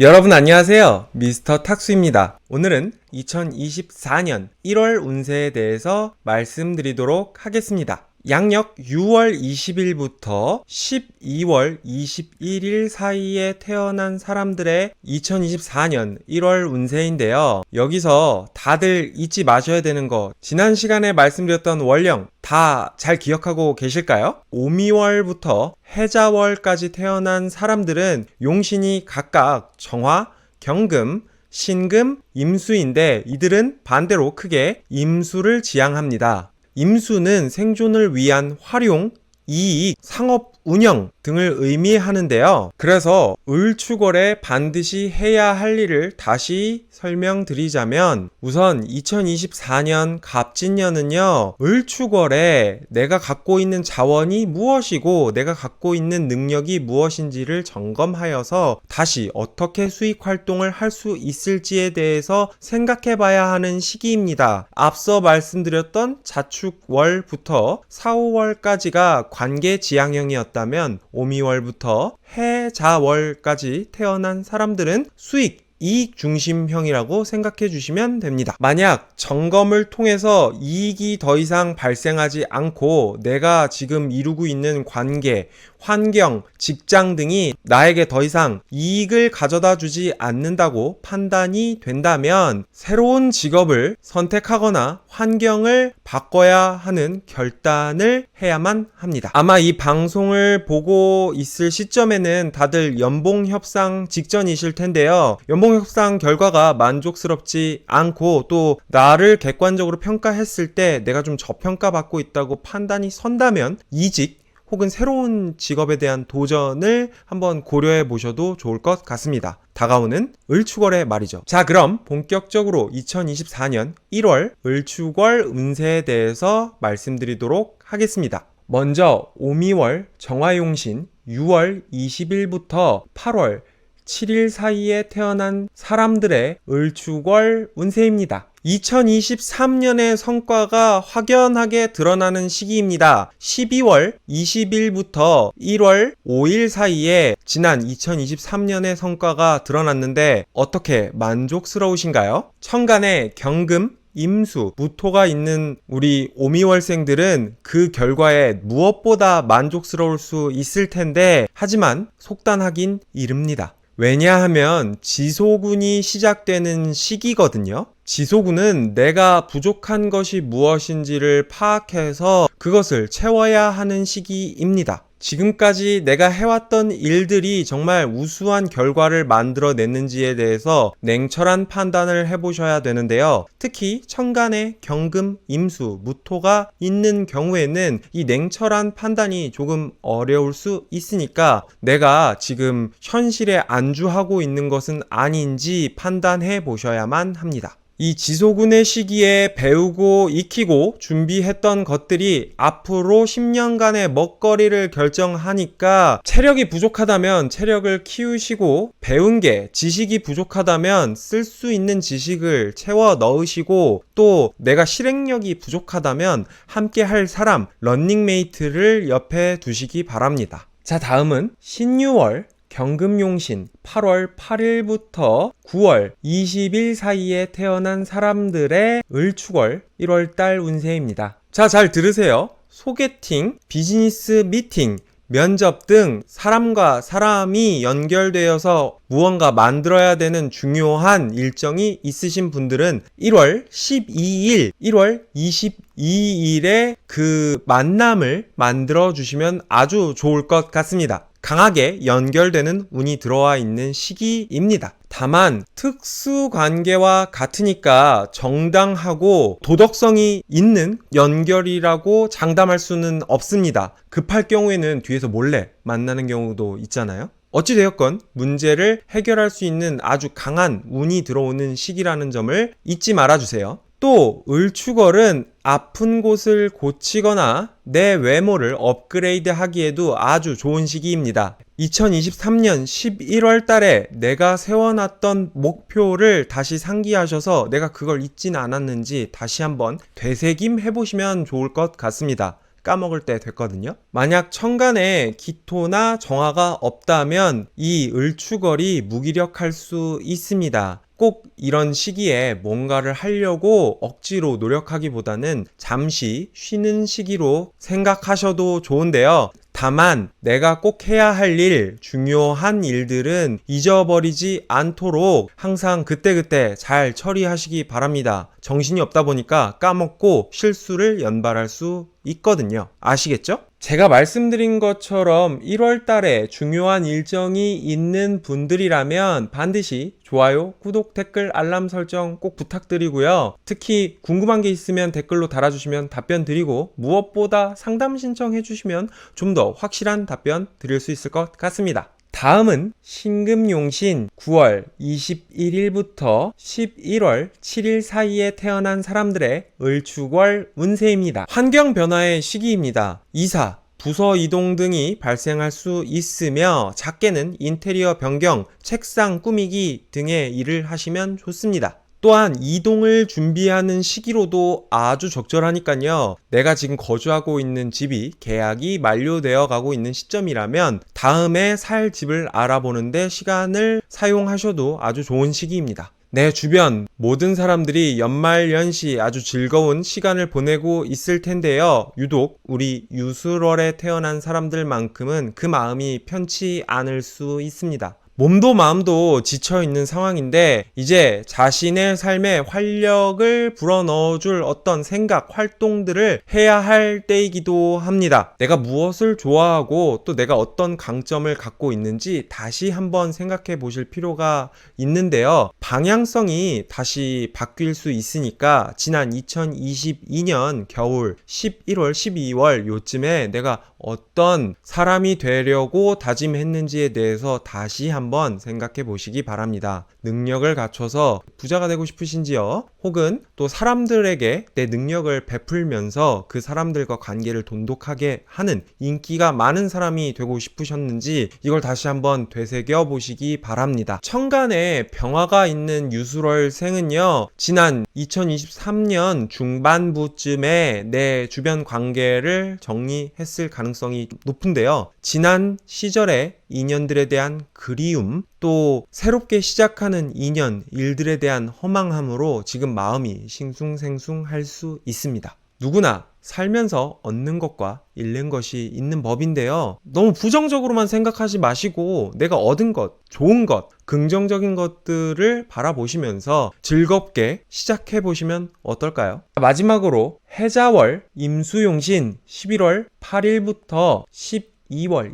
여러분 안녕하세요. 미스터 탁수입니다. 오늘은 2024년 1월 운세에 대해서 말씀드리도록 하겠습니다. 양력 6월 20일부터 12월 21일 사이에 태어난 사람들의 2024년 1월 운세인데요. 여기서 다들 잊지 마셔야 되는 거, 지난 시간에 말씀드렸던 월령 다 잘 기억하고 계실까요? 오미월부터 해자월까지 태어난 사람들은 용신이 각각 정화, 경금, 신금, 임수인데 이들은 반대로 크게 임수를 지향합니다. 임수는 생존을 위한 활용, 이익, 상업 운영 등을 의미하는데요. 그래서 을축월에 반드시 해야 할 일을 다시 설명드리자면 우선 2024년 갑진년은요. 을축월에 내가 갖고 있는 자원이 무엇이고 내가 갖고 있는 능력이 무엇인지를 점검하여서 다시 어떻게 수익 활동을 할 수 있을지에 대해서 생각해 봐야 하는 시기입니다. 앞서 말씀드렸던 자축월부터 4, 5월까지가 관계 지향형이었다면 오미월부터 해자월까지 태어난 사람들은 수익 이익 중심형이라고 생각해 주시면 됩니다. 만약 점검을 통해서 이익이 더 이상 발생하지 않고 내가 지금 이루고 있는 관계, 환경, 직장 등이 나에게 더 이상 이익을 가져다 주지 않는다고 판단이 된다면 새로운 직업을 선택하거나 환경을 바꿔야 하는 결단을 해야만 합니다. 아마 이 방송을 보고 있을 시점에는 다들 연봉 협상 직전이실 텐데요. 연봉 협상 결과가 만족스럽지 않고 또 나를 객관적으로 평가했을 때 내가 좀 저평가받고 있다고 판단이 선다면 이직 혹은 새로운 직업에 대한 도전을 한번 고려해 보셔도 좋을 것 같습니다. 다가오는 을축월의 말이죠. 자, 그럼 본격적으로 2024년 1월 을축월 운세에 대해서 말씀드리도록 하겠습니다. 먼저 오미월 정화용신 6월 20일부터 8월 7일 사이에 태어난 사람들의 을축월 운세입니다. 2023년의 성과가 확연하게 드러나는 시기입니다. 12월 20일부터 1월 5일 사이에 지난 2023년의 성과가 드러났는데 어떻게 만족스러우신가요? 천간에 경금, 임수, 무토가 있는 우리 오미월생들은 그 결과에 무엇보다 만족스러울 수 있을 텐데 하지만 속단하긴 이릅니다. 왜냐하면 지소군이 시작되는 시기거든요. 지소군은 내가 부족한 것이 무엇인지를 파악해서 그것을 채워야 하는 시기입니다. 지금까지 내가 해왔던 일들이 정말 우수한 결과를 만들어냈는지에 대해서 냉철한 판단을 해보셔야 되는데요. 특히 천간에 경금, 임수, 무토가 있는 경우에는 이 냉철한 판단이 조금 어려울 수 있으니까 내가 지금 현실에 안주하고 있는 것은 아닌지 판단해 보셔야만 합니다. 이 지소군의 시기에 배우고 익히고 준비했던 것들이 앞으로 10년간의 먹거리를 결정하니까 체력이 부족하다면 체력을 키우시고 배운 게 지식이 부족하다면 쓸 수 있는 지식을 채워 넣으시고 또 내가 실행력이 부족하다면 함께 할 사람 런닝메이트를 옆에 두시기 바랍니다. 자, 다음은 신유월 경금용신 8월 8일부터 9월 20일 사이에 태어난 사람들의 을축월 1월달 운세입니다. 자, 잘 들으세요. 소개팅, 비즈니스 미팅, 면접 등 사람과 사람이 연결되어서 무언가 만들어야 되는 중요한 일정이 있으신 분들은 1월 12일, 1월 22일에 그 만남을 만들어 주시면 아주 좋을 것 같습니다. 강하게 연결되는 운이 들어와 있는 시기입니다. 다만 특수 관계와 같으니까 정당하고 도덕성이 있는 연결이라고 장담할 수는 없습니다. 급할 경우에는 뒤에서 몰래 만나는 경우도 있잖아요. 어찌되었건 문제를 해결할 수 있는 아주 강한 운이 들어오는 시기라는 점을 잊지 말아주세요. 또 을축월은 아픈 곳을 고치거나 내 외모를 업그레이드 하기에도 아주 좋은 시기입니다. 2023년 11월 달에 내가 세워놨던 목표를 다시 상기하셔서 내가 그걸 잊지는 않았는지 다시 한번 되새김 해보시면 좋을 것 같습니다. 까먹을 때 됐거든요. 만약 천간에 기토나 정화가 없다면 이 을추걸이 무기력할 수 있습니다. 꼭 이런 시기에 뭔가를 하려고 억지로 노력하기보다는 잠시 쉬는 시기로 생각하셔도 좋은데요. 다만 내가 꼭 해야 할 일, 중요한 일들은 잊어버리지 않도록 항상 그때그때 잘 처리하시기 바랍니다. 정신이 없다 보니까 까먹고 실수를 연발할 수 있거든요. 아시겠죠? 제가 말씀드린 것처럼 1월 달에 중요한 일정이 있는 분들이라면 반드시 좋아요, 구독, 댓글, 알람 설정 꼭 부탁드리고요. 특히 궁금한 게 있으면 댓글로 달아주시면 답변 드리고 무엇보다 상담 신청해 주시면 좀 더 확실한 답변 드릴 수 있을 것 같습니다. 다음은 신금용신 9월 21일부터 11월 7일 사이에 태어난 사람들의 을축월 운세입니다. 환경 변화의 시기입니다. 이사, 부서 이동 등이 발생할 수 있으며 작게는 인테리어 변경, 책상 꾸미기 등의 일을 하시면 좋습니다. 또한 이동을 준비하는 시기로도 아주 적절하니까요. 내가 지금 거주하고 있는 집이 계약이 만료되어 가고 있는 시점이라면 다음에 살 집을 알아보는데 시간을 사용하셔도 아주 좋은 시기입니다. 내 주변 모든 사람들이 연말 연시 아주 즐거운 시간을 보내고 있을 텐데요. 유독 우리 유술월에 태어난 사람들만큼은 그 마음이 편치 않을 수 있습니다. 몸도 마음도 지쳐 있는 상황인데 이제 자신의 삶에 활력을 불어넣어 줄 어떤 생각, 활동들을 해야 할 때이기도 합니다. 내가 무엇을 좋아하고 또 내가 어떤 강점을 갖고 있는지 다시 한번 생각해 보실 필요가 있는데요. 방향성이 다시 바뀔 수 있으니까 지난 2022년 겨울 11월, 12월 요쯤에 내가 어떤 사람이 되려고 다짐했는지에 대해서 다시 한번 생각해 보시기 바랍니다. 능력을 갖춰서 부자가 되고 싶으신지요? 혹은 또 사람들에게 내 능력을 베풀면서 그 사람들과 관계를 돈독하게 하는 인기가 많은 사람이 되고 싶으셨는지 이걸 다시 한번 되새겨 보시기 바랍니다. 천간에 병화가 있는 유술월생은요, 지난 2023년 중반부쯤에 내 주변 관계를 정리했을 가능성이 높은데요. 지난 시절에 인연들에 대한 그리움, 또 새롭게 시작하는 인연, 일들에 대한 허망함으로 지금 마음이 싱숭생숭 할 수 있습니다. 누구나 살면서 얻는 것과 잃는 것이 있는 법인데요. 너무 부정적으로만 생각하지 마시고 내가 얻은 것, 좋은 것, 긍정적인 것들을 바라보시면서 즐겁게 시작해 보시면 어떨까요? 마지막으로 해자월 임수용신 11월 8일부터 12월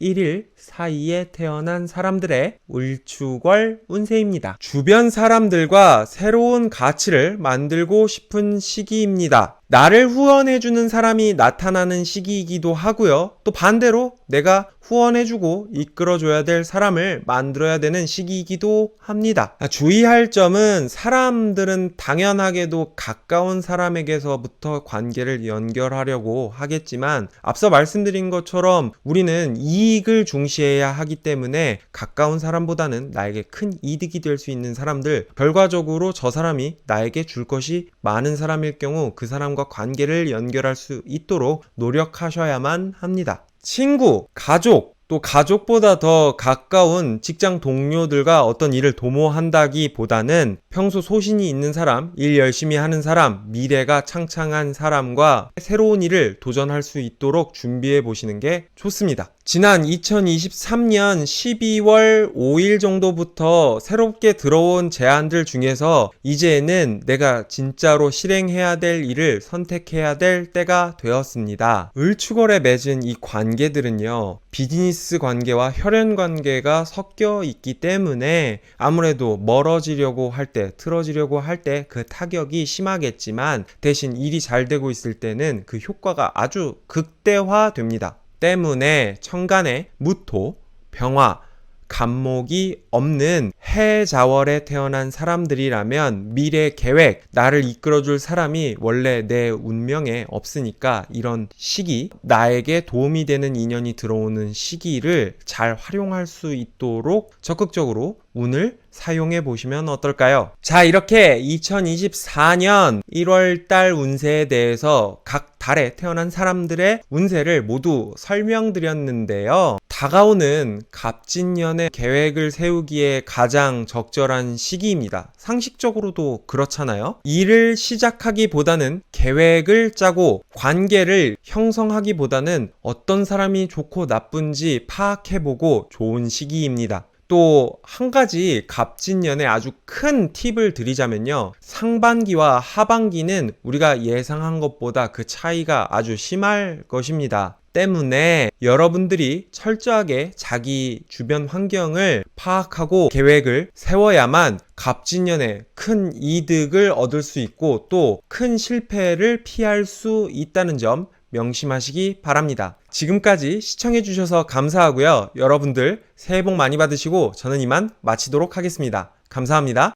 21일 사이에 태어난 사람들의 울축월 운세입니다. 주변 사람들과 새로운 가치를 만들고 싶은 시기입니다. 나를 후원해주는 사람이 나타나는 시기이기도 하고요. 또 반대로 내가 후원해주고 이끌어줘야 될 사람을 만들어야 되는 시기이기도 합니다. 아, 주의할 점은 사람들은 당연하게도 가까운 사람에게서부터 관계를 연결하려고 하겠지만 앞서 말씀드린 것처럼 우리는 이 익을 중시해야 하기 때문에 가까운 사람보다는 나에게 큰 이득이 될 수 있는 사람들 결과적으로 저 사람이 나에게 줄 것이 많은 사람일 경우 그 사람과 관계를 연결할 수 있도록 노력하셔야만 합니다. 친구, 가족, 또 가족보다 더 가까운 직장 동료들과 어떤 일을 도모한다기 보다는 평소 소신이 있는 사람, 일 열심히 하는 사람, 미래가 창창한 사람과 새로운 일을 도전할 수 있도록 준비해 보시는 게 좋습니다. 지난 2023년 12월 5일 정도부터 새롭게 들어온 제안들 중에서 이제는 내가 진짜로 실행해야 될 일을 선택해야 될 때가 되었습니다. 을축월에 맺은 이 관계들은요, 비즈니스 관계와 혈연 관계가 섞여 있기 때문에 아무래도 멀어지려고 할 때, 틀어지려고 할 때 그 타격이 심하겠지만 대신 일이 잘 되고 있을 때는 그 효과가 아주 극대화됩니다. 때문에 천간에 무토, 병화, 간목이 없는 해자월에 태어난 사람들이라면 미래 계획, 나를 이끌어줄 사람이 원래 내 운명에 없으니까 이런 시기, 나에게 도움이 되는 인연이 들어오는 시기를 잘 활용할 수 있도록 적극적으로 운을 사용해 보시면 어떨까요? 자, 이렇게 2024년 1월 달 운세에 대해서 각 달에 태어난 사람들의 운세를 모두 설명드렸는데요. 다가오는 갑진년의 계획을 세우기에 가장 적절한 시기입니다. 상식적으로도 그렇잖아요. 일을 시작하기보다는 계획을 짜고 관계를 형성하기보다는 어떤 사람이 좋고 나쁜지 파악해보고 좋은 시기입니다. 또 한 가지 갑진년에 아주 큰 팁을 드리자면요. 상반기와 하반기는 우리가 예상한 것보다 그 차이가 아주 심할 것입니다. 때문에 여러분들이 철저하게 자기 주변 환경을 파악하고 계획을 세워야만 갑진년에 큰 이득을 얻을 수 있고 또 큰 실패를 피할 수 있다는 점 명심하시기 바랍니다. 지금까지 시청해주셔서 감사하고요. 여러분들 새해 복 많이 받으시고 저는 이만 마치도록 하겠습니다. 감사합니다.